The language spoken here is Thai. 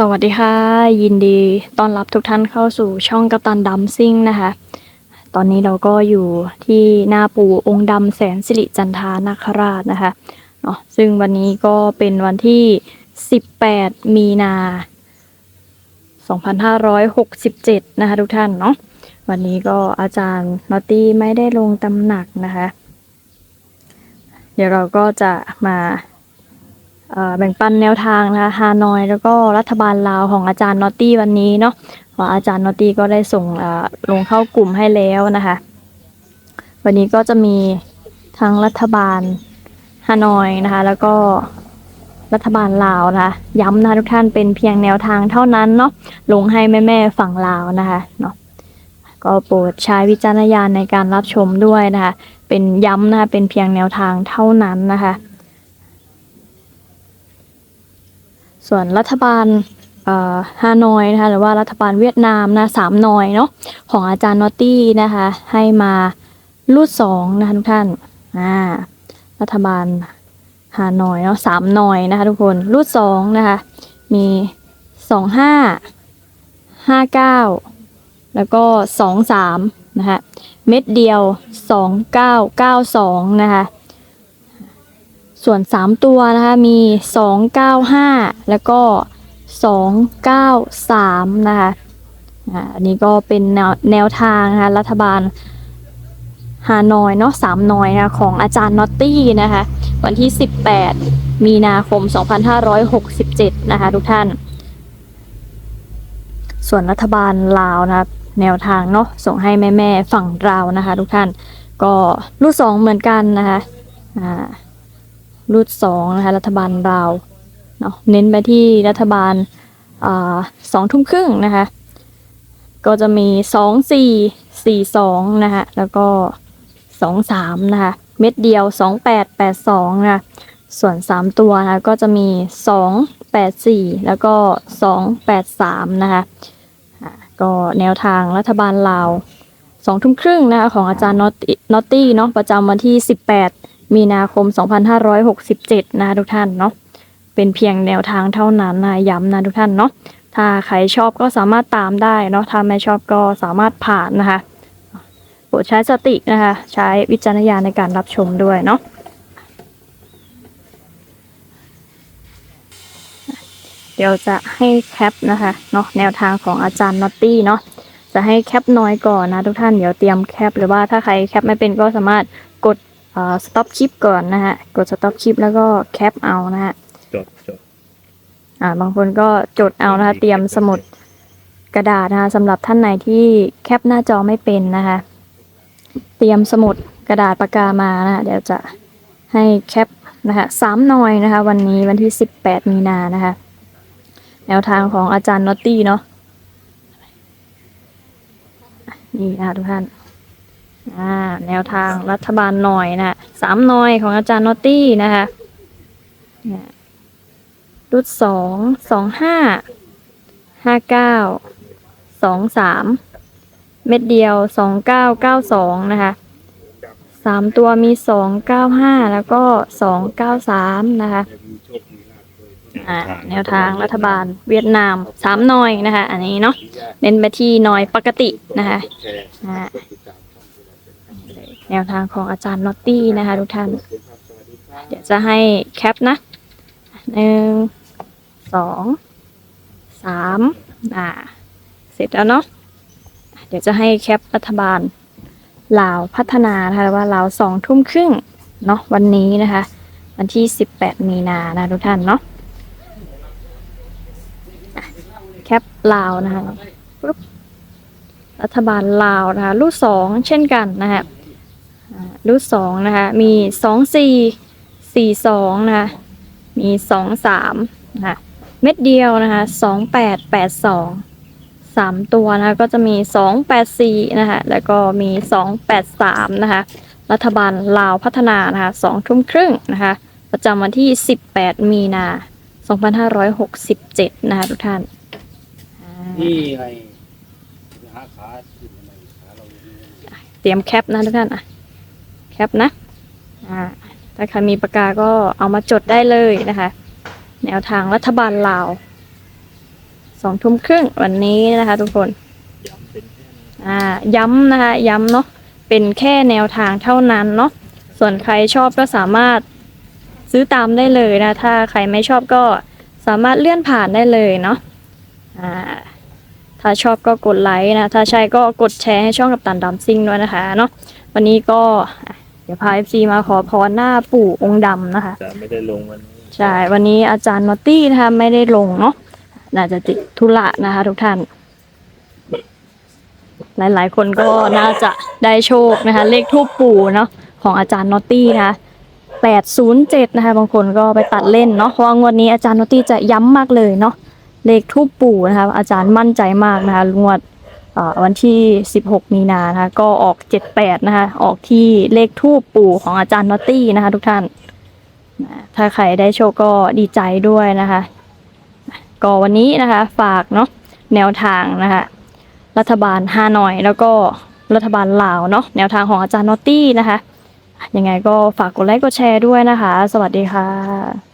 สวัสดีค่ะ ยินดีต้อนรับทุกท่านเข้าสู่ช่องกัปตันดัมซิ่งนะคะ ตอนนี้เราก็อยู่ที่หน้าปู่องค์ดำแสนสิริจันทานาคราชนะคะเนาะซึ่งวันนี้ก็เป็นวันที่ 18 มีนา 2567 นะคะทุกท่านเนาะวันนี้ก็อาจารย์นอตตี้ไม่ได้ลงตำหนักนะคะ เดี๋ยวเราก็จะมา แบ่งปันแนวทางนะคะฮานอยแล้วก็รัฐบาลลาวของอาจารย์นอตตี้วันนี้เนาะว่าอาจารย์นอตตี้ก็ได้ส่งลงเข้ากลุ่มให้แล้วนะคะ วันนี้ก็จะมีทั้งรัฐบาลฮานอยนะคะ แล้วก็รัฐบาลลาวนะคะย้ำนะทุกท่านเป็นเพียงแนวทางเท่านั้นเนาะลงให้แม่ๆฝั่งลาวนะคะเนาะก็โปรดใช้วิจารณญาณในการรับชมด้วยนะคะ เป็นย้ำนะคะเป็นเพียงแนวทางเท่านั้นนะคะ ส่วนรัฐบาลฮานอยนะคะหรือว่ารัฐบาลเวียดนามนะสามนอยเนาะของอาจารย์นอตตี้นะคะให้มารูดสองนะคะทุกท่านอ่ารัฐบาลฮานอยเนาะสามนอยนะคะทุกคนรูดสองนะคะมีสองห้าห้าเก้าแล้วก็สองสามนะคะเม็ดเดียวสองเก้าเก้าสองนะคะ ส่วน 3 ตัวนะคะมี 295 แล้วก็ 293 นะคะอันนี้ก็เป็นแนวแนวทางนะคะรัฐบาลฮานอยเนาะสามนอยนะคะของอาจารย์นอตตี้นะคะวันที่ 18 มีนาคม 2567 นะคะทุกท่าน ส่วนรัฐบาลลาวนะคะแนวทางเนาะส่งให้แม่ ๆ ฝั่งลาวนะคะ ทุกท่านก็รูดสองเหมือนกันนะคะอ่า รูดสองนะคะรัฐบาลลาเนาะเน้นไปที่รัฐบาลสองทุ่มครึ่งนะคะ ก็จะมีสองสี่สี่สองนะคะแล้วก็สองสามนะคะเม็ดเดียวสองแปดแปดสองนะคะส่วนสามตัวนะคะก็จะมีสองแปดสี่แล้วก็สองแปดสามนะคะก็แนวทางรัฐบาลลาวสองทุ่มครึ่งนะคะของอาจารย์นอตนอตตี้เนาะประจำวันที่สิบแปด มีนาคม 2567นะคะทุกท่านเนาะเป็นเพียงแนวทางเท่านั้นนะย้ำนะทุกท่านเนาะถ้าใครชอบก็สามารถตามได้เนาะถ้าไม่ชอบก็สามารถผ่านนะคะโปรดใช้สตินะคะ ใช้วิจารณญาณในการรับชมด้วยเนาะเดี๋ยวจะให้แคปนะคะเนาะแนวทางของอาจารย์นอตตี้เนาะจะให้แคปน้อยก่อนนะทุกท่านเดี๋ยวเตรียมแคปหรือว่าถ้าใครแคปไม่เป็นก็สามารถ สต็อปคลิปก่อนนะฮะ กดสต็อปคลิปแล้วก็แคปเอานะฮะ จดจดอ่า บางคนก็จดเอานะคะ เตรียมสมุดกระดาษนะคะสำหรับท่านไหนที่แคปหน้าจอไม่เป็นนะคะ เตรียมสมุดกระดาษปากกามานะคะเดี๋ยวจะให้แคปนะคะสามหน่อยนะคะ วันนี้วันที่สิบแปดมีนานะคะ แนวทางของอาจารย์นอตตี้เนาะนี่นะคะทุกท่าน อ่าแนวทางรัฐบาลหน่อยนะสามหน่อยของอาจารย์นอตตี้นะคะนี่รุ่นสองสองห้าห้าเก้าสองสามเม็ดเดียวสองเก้าเก้าสองนะคะสามตัวมีสองเก้าห้าแล้วก็สองเก้าสามนะคะแนวทางรัฐบาลเวียดนามสามหน่อยนะคะ อันนี้เนาะเน้นไปที่หน่อยปกตินะคะอ่ แนวทางของอาจารย์นอตตี้นะคะ ทุกท่าน เดี๋ยวจะให้แคปนะหนึ่งสองสามอ่า เสร็จแล้วเนาะเดี๋ยวจะให้แคปรัฐบาลลาวพัฒนานะคะว่าลาวสองทุ่มครึ่งเนาะวันนี้นะคะ วันที่สิบแปดมีนานะทุกท่านเนาะแคปลาวนะคะปึ๊บรัฐบาลลาวนะคะรูดสองเช่นกันนะคะอ่า รูทสองนะคะ มีสองสี่สี่สองนะคะ มีสองสามนะคะ เม็ดเดียวนะคะสองแปดแปดสองสามตัวนะคะก็จะมีสองแปดสี่นะคะ แล้วก็มีสองแปดสามนะคะ รัฐบาลลาวพัฒนานะคะสองทุ่มครึ่งนะคะ ประจำวันที่สิบแปดมีนาสองพันห้าร้อยหกสิบเจ็ดนะคะทุกท่านอ่านี่ไงหาขาขึ้นมาขาเราอยู่นี่เตรียมแคปนะทุกท่านอะ แคปนะอ่าถ้าใครมีปากกาก็เอามาจดได้เลยนะคะ แนวทางรัฐบาลลาวสองทุ่มครึ่งวันนี้นะคะ ทุกคนย้ำเป็นแค่นี้อ่าย้ำนะคะ ย้ำเนาะเป็นแค่แนวทางเท่านั้นเนาะส่วนใครชอบก็สามารถซื้อตามได้เลยนะ ถ้าใครไม่ชอบก็สามารถเลื่อนผ่านได้เลยเนาะอ่าถ้าชอบก็กดไลค์นะ ถ้าใช่ก็กดแชร์ให้ช่องกับตันดัมซิงด้วยนะคะเนาะวันนี้ก็อะเดี๋ยวพาเอฟซีมาขอพรหน้าปู่องค์ดำนะคะ จะไม่ได้ลงวันนี้ใช่ วันนี้อาจารย์นอตตี้นะคะไม่ได้ลงเนาะน่าจะติดธุระนะคะ ทุกท่าน หลาย ๆ คนก็น่าจะได้โชคนะคะ เลขทูปปู่เนาะของอาจารย์นอตตี้นะคะ807นะคะบางคนก็ไปตัดเล่นเนาะเพราะว่างวดนี้อาจารย์นอตตี้จะย้ำมากเลยเนาะเลขทูปปู่นะคะ อาจารย์มั่นใจมากนะคะงวดเอ่อ วันที่ 16 มีนานะคะ ก็ออก 78 นะคะ ออกที่เลขทูปปู่ของอาจารย์นอตตี้นะคะ ทุกท่าน ถ้าใครได้โชคก็ดีใจด้วยนะคะ ก็วันนี้นะคะฝากเนาะแนวทางนะคะ รัฐบาลฮานอย แล้วก็รัฐบาลลาวเนาะแนวทางของอาจารย์นอตตี้นะคะ ยังไงก็ฝากกดไลค์กดแชร์ด้วยนะคะ สวัสดีค่ะ